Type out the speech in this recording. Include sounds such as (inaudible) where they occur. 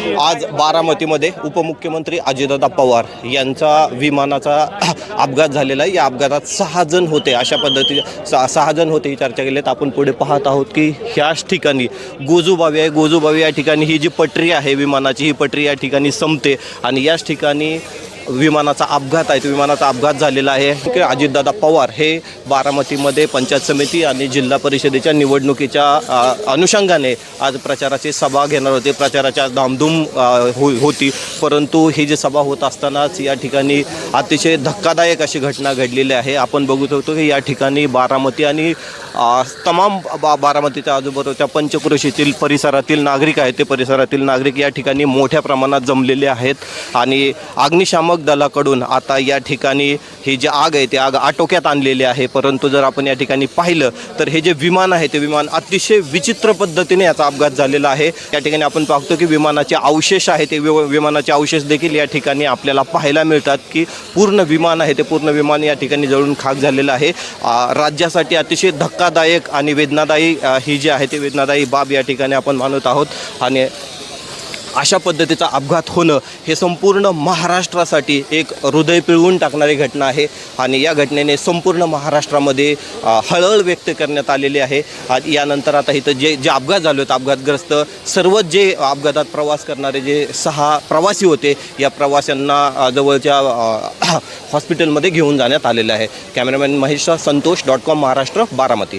आज बारामतीमध्ये उपमुख्यमंत्री अजितदादा पवार यांचा विमानाचा (coughs) अपघात झालेला आहे. या अपघातात सहा जण होते. अशा पद्धती सहा सहा जण होते ही चर्चा केली. तर आपण पुढे पाहत आहोत की ह्याच ठिकाणी गोजूबावी आहे. गोजूबावी या ठिकाणी ही जी पटरी आहे विमानाची ही पटरी या ठिकाणी संपते. आणि याच ठिकाणी विमानाचा अपघात आहे. तो विमानाचा अपघात झालेला आहे. की अजितदादा पवार हे बारामतीमध्ये पंचायत समिती आणि जिल्हा परिषदेच्या निवडणुकीच्या अनुषंगाने आज प्रचाराची सभा घेणार होते. प्रचाराच्या धामधूम हो होती. परंतु ही जी सभा होत असतानाच या ठिकाणी अतिशय धक्कादायक अशी घटना घडलेली आहे. आपण बघू शकतो की या ठिकाणी बारामती आणि तमाम बा बारामतीच्या आजूबाजूच्या पंचक्रोशीतील परिसरातील नागरिक आहेत. ते परिसरातील नागरिक या ठिकाणी मोठ्या प्रमाणात जमलेले आहेत. आणि अग्निशामक दलाकडून आता या ठिकाणी ही जी आग आहे ती आग आटोक्यात आणलेली आहे. परंतु जर आपण या ठिकाणी पाहिलं तर हे जे विमान आहे ते विमान अतिशय विचित्र पद्धतीने याचा अपघात झालेला आहे. या ठिकाणी आपण पाहतो की विमानाचे अवशेष आहे ते विमानाचे अवशेष देखील या ठिकाणी आपल्याला पाहायला मिळतात की पूर्ण विमान आहे ते पूर्ण विमान या ठिकाणी जळून खाक झालेलं आहे. राज्यासाठी अतिशय धक्कादायक आणि वेदनादायी ही जी आहे ती वेदनादायी बाब या ठिकाणी आपण मानत आहोत. आणि अशा पद्धतीचा अपघात होणं हे संपूर्ण महाराष्ट्रासाठी एक हृदय पिळवून टाकणारी घटना आहे. आणि या घटनेने संपूर्ण महाराष्ट्रामध्ये हळहळ व्यक्त करण्यात आलेली आहे. यानंतर आता इथं जे जे अपघात झाले होते अपघातग्रस्त सर्वच जे अपघातात प्रवास करणारे जे सहा प्रवासी होते या प्रवाशांना जवळच्या (clears throat) हॉस्पिटलमध्ये घेऊन जाण्यात आलेलं आहे. Cameraman Mahesh Santosh dot com Maharashtra Baramati.